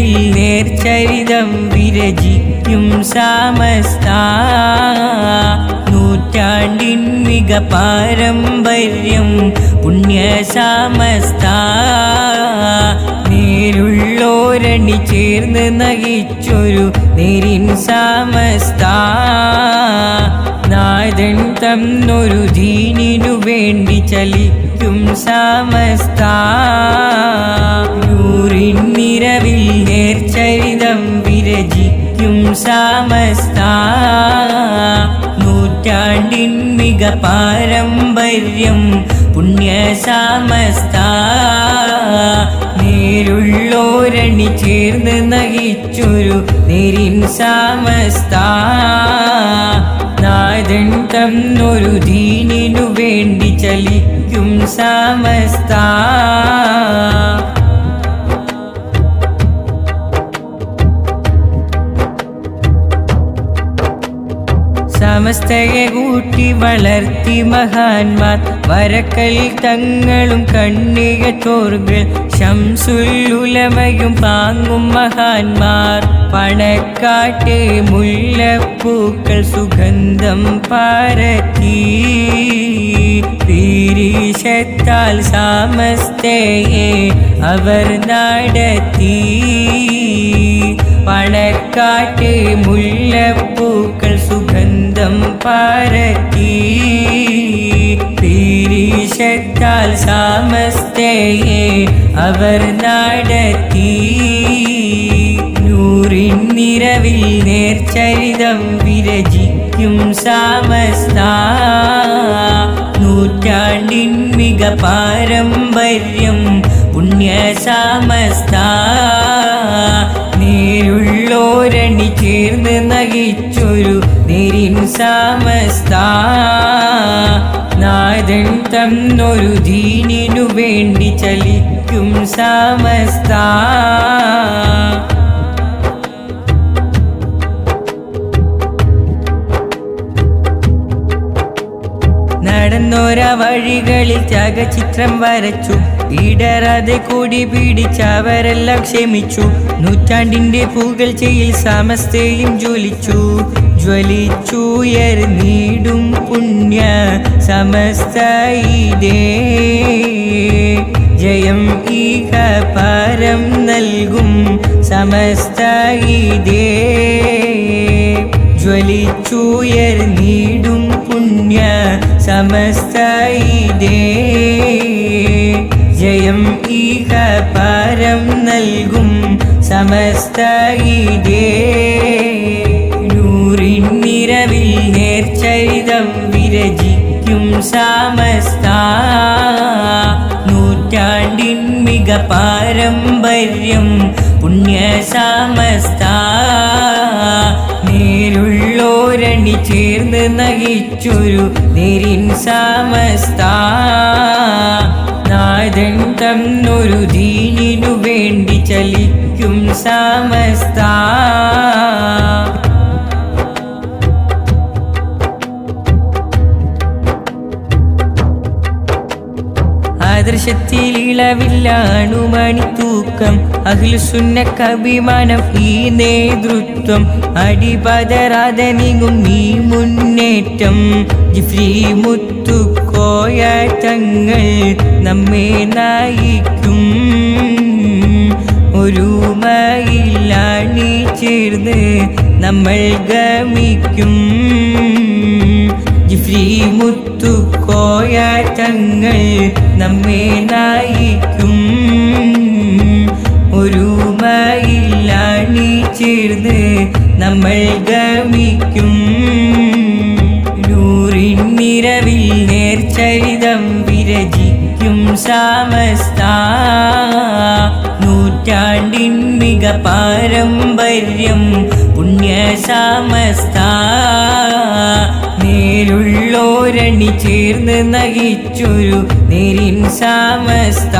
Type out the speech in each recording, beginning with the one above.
നേർച്ചരിതം വിരചിക്കും സമസ്ത. നൂറ്റാണ്ടിൻ മിക പാരമ്പര്യം പുണ്യ സമസ്ത. നേരുള്ളോരണി ചേർന്ന് നയിച്ചൊരു നേരിൻ സമസ്ത. നാഥൻ തന്നൊരു ദീനിനു വേണ്ടി ചലിക്കും സമസ്ത. സമസ്ത നൂറ്റാണ്ടിൻ മിക പാരമ്പര്യം പുണ്യ സമസ്ത നേരുള്ളോരണി ചേർന്ന് നയിച്ചൊരു നേരിൻ സമസ്ത നാദൻ തന്നൊരു ദീനിനു വേണ്ടി ചലിക്കും സമസ്ത സമസ്തയെ കൂട്ടി വളർത്തി മഹാന്മാർ. വരക്കൽ തങ്ങളും കണ്ണിക ചോറുകൾ ശംസുല്ലുലമയും പാങ്ങും മഹാന്മാർ. പണക്കാട്ടെ മുല്ലപ്പൂക്കൾ സുഗന്ധം പരത്തി. പീരീശത്താൽ സമസ്തയെ അവർ നടത്തി. പണക്കാട്ടെ മുല്ലപ്പൂക്കൾ സമസ്തയെ അവർ നടത്തി. നൂറിൻ നിറവിൽ നേർച്ചരിതം വിരചിക്കും സമസ്ത. നൂറ്റാണ്ടിൻ മിക പാരമ്പര്യം പുണ്യ സമസ്ത. നേരുള്ളോരണി ചേർന്ന് നഗിച്ചൊരു നേരിൻ സമസ്ത. നാഥൻ തന്നൊരു ദീനിനു വേണ്ടി ചലിക്കും സമസ്ത. നടന്നോര വഴികളിൽ ത്യാഗചിത്രം വരച്ചു. ഇടരാതെ കൂടി പിടിച്ചവരെല്ലാം ക്ഷമിച്ചു. നൂറ്റാണ്ടിന്റെ പൂകൾ ചെയ്യിൽ സമസ്തയും ജ്വലിച്ചു. ജ്വലിച്ചുയർന്നീടും പുണ്യ സമസ്തയിതേ ജയം ഈക പരം നൽകും സമസ്തയിതേ ജ്വലിച്ചുയർന്നീടും പുണ്യ സമസ്തയിതേ ജയം ഈക പരം നൽകും സമസ്തയിതേ നേർച്ചരിതം വിരചിക്കും സമസ്ത. നൂറ്റാണ്ടിൻ മിക പാരമ്പര്യം പുണ്യ സമസ്ത. നേരുള്ളോരണി ചേർന്ന് നയിച്ചൊരു നേരിൻ സമസ്ത. നാഥൻ തന്നൊരു ദീനിനു വേണ്ടി ചലിക്കും സമസ്ത. ആദർശത്തിൽ ഇളവില്ല അണുമണി തൂക്കം അഖിൽസുന്നക്ക് അഭിമാനം ഈ നേതൃത്വം. അടിപതരാതെ നീങ്ങും നീ മുന്നേറ്റം. ജിഫ്രി മുത്തുക്കോയ തങ്ങൾ നമ്മെ നയിക്കും. ഒരു മയിലാണി ചേർന്ന് നമ്മൾ ഗമിക്കും. ജിഫ്രി മുത്തുക്കോയ തങ്ങൾ നമ്മെ നയിക്കും. ഒരു മയിലാണി ചേർന്ന് നമ്മൾ ഗമിക്കും. നൂറിൻ നിറവിൽ നേർച്ചരിതം വിരചിക്കും സമസ്ത. നൂറ്റാണ്ടിൻ മിക പാരമ്പര്യം പുണ്യ സമസ്ത നേരുള്ളോരണി ചേർന്ന് നയിച്ചൊരു നിരിൻ സമസ്ത.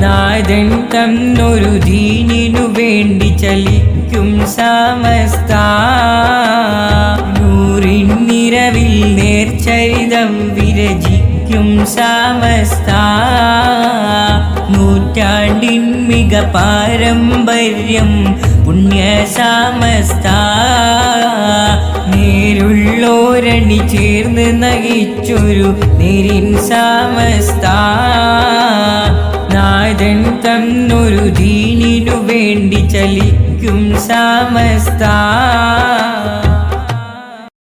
നാഥൻ തന്നൊരു ദീനിനു വേണ്ടി ചലിക്കും സമസ്ത. നൂറിൻ നിറവിൽ നേർച്ചരിതം വിരചിക്കും സമസ്ത. നൂറ്റാണ്ടിൻ മിക പാരമ്പര്യം പുണ്യ സമസ്ത നേരുള്ളോരണി ചേർന്ന് നയിച്ചൊരു നേരിൻ സമസ്ത. നാഥൻ തന്നൊരു ദീനിനു വേണ്ടി ചലിക്കും സമസ്ത.